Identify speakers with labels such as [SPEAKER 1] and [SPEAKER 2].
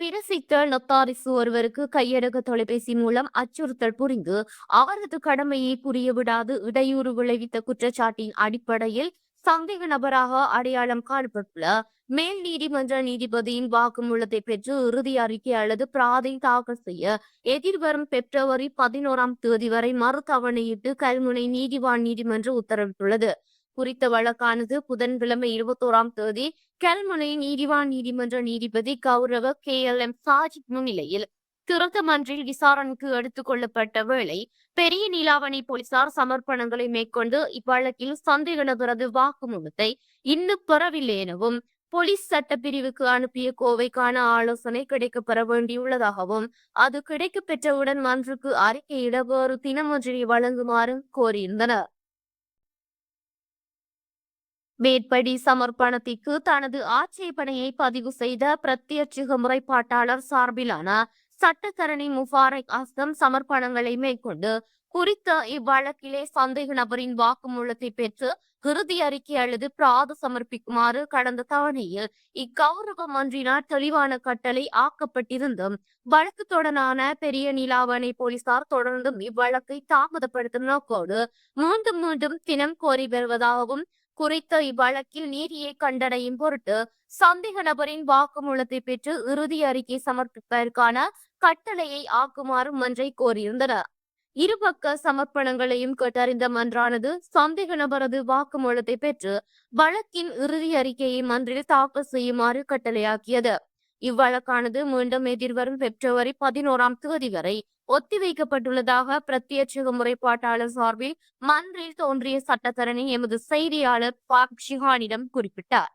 [SPEAKER 1] பிரசித்த நொத்தாரிசு ஒருவருக்கு கையடக தொலைபேசி மூலம் அச்சுறுத்தல் புரிந்து அவரது கடமையை புரிய விடாது இடையூறு விளைவித்த குற்றச்சாட்டின் அடிப்படையில் சந்தேக நபராக அடையாளம் காணப்பட்டுள்ள மேல் நீதிமன்ற நீதிபதியின் வாக்குமூலத்தை பெற்று இறுதி அறிக்கை அல்லது பிராதை தாக்கல் செய்ய எதிர்வரும் பிப்ரவரி பதினோராம் தேதி வரை மறுத்தவணையிட்டு கல்முனை நீதிவான் நீதிமன்றம் உத்தரவிட்டுள்ளது. குறித்த வழக்கானது புதன்கிழமை இருபத்தோராம் தேதி கல்முனை நீதிவான் நீதிமன்ற நீதிபதி கௌரவ கே. எல். எம். சாஜித் முன்னிலையில் திருத்தமன்றில் விசாரணைக்கு எடுத்துக் கொள்ளப்பட்ட வேளை பெரிய நீலாவணி போலீசார் சமர்ப்பணங்களை மேற்கொண்டு இவ்வழக்கில் சந்தேக நபரது வாக்குமூலத்தை இன்னும் பெறவில்லை எனவும் போலீஸ் சட்டப்பிரிவுக்கு அனுப்பிய கோவைக்கான ஆலோசனை கிடைக்கப்பெற வேண்டியுள்ளதாகவும் அது கிடைக்கப்பெற்றவுடன் மன்றுக்கு அறிக்கையிட வேறு தினமொன்றினை வழங்குமாறும் கோரியிருந்தனர். மேற்படி சமர்ப்பணத்திற்கு தனது ஆட்சேபனையை பதிவு செய்த பிரத்யட்சிக முறைப்பாட்டாளர் சார்பிலான சட்டத்தரணி முபாரக் அஸ்தம் சமர்ப்பணங்களை மேற்கொண்டு குறித்த இவ்வழக்கிலே சந்தேக நபரின் வாக்குமூலத்தை பெற்று இறுதி அறிக்கை அல்லது பிராது சமர்ப்பிக்குமாறு கடந்த தவணையில் இக்கௌரவ மன்றினால் தெளிவான கட்டளை ஆக்கப்பட்டிருந்தும் வழக்கு தொடரான பெரிய நிலாவணை போலீசார் தொடர்ந்தும் இவ்வழக்கை தாமதப்படுத்தும் நோக்கோடு மீண்டும் மீண்டும் தினம் கோரி வருவதாகவும் குறித்த இவ்வழக்கில் நீதியை கண்டடையும் பொருட்டு சந்தேக நபரின் வாக்குமூலத்தை பெற்று இறுதி அறிக்கை சமர்ப்பிப்பதற்கான கட்டளையை ஆக்குமாறு மன்றை கோரியிருந்தனர். இருபக்க சமர்ப்பணங்களையும் கேட்டறிந்த மன்றானது சந்தேக நபரது வாக்குமூலத்தை பெற்று வழக்கின் இறுதி அறிக்கையை மன்றில் தாக்கல் செய்யுமாறு கட்டளையாக்கியது. இவ்வழக்கானது மீண்டும் எதிர்வரும் பிப்ரவரி பதினோராம் தேதி வரை ஒத்திவைக்கப்பட்டுள்ளதாக பிரத்யட்சக முறைப்பாட்டாளர் சார்பில் மன்றில் தோன்றிய சட்டத்தரணி எமது செய்தியாளர் பாக் ஷிஹானிடம் குறிப்பிட்டார்.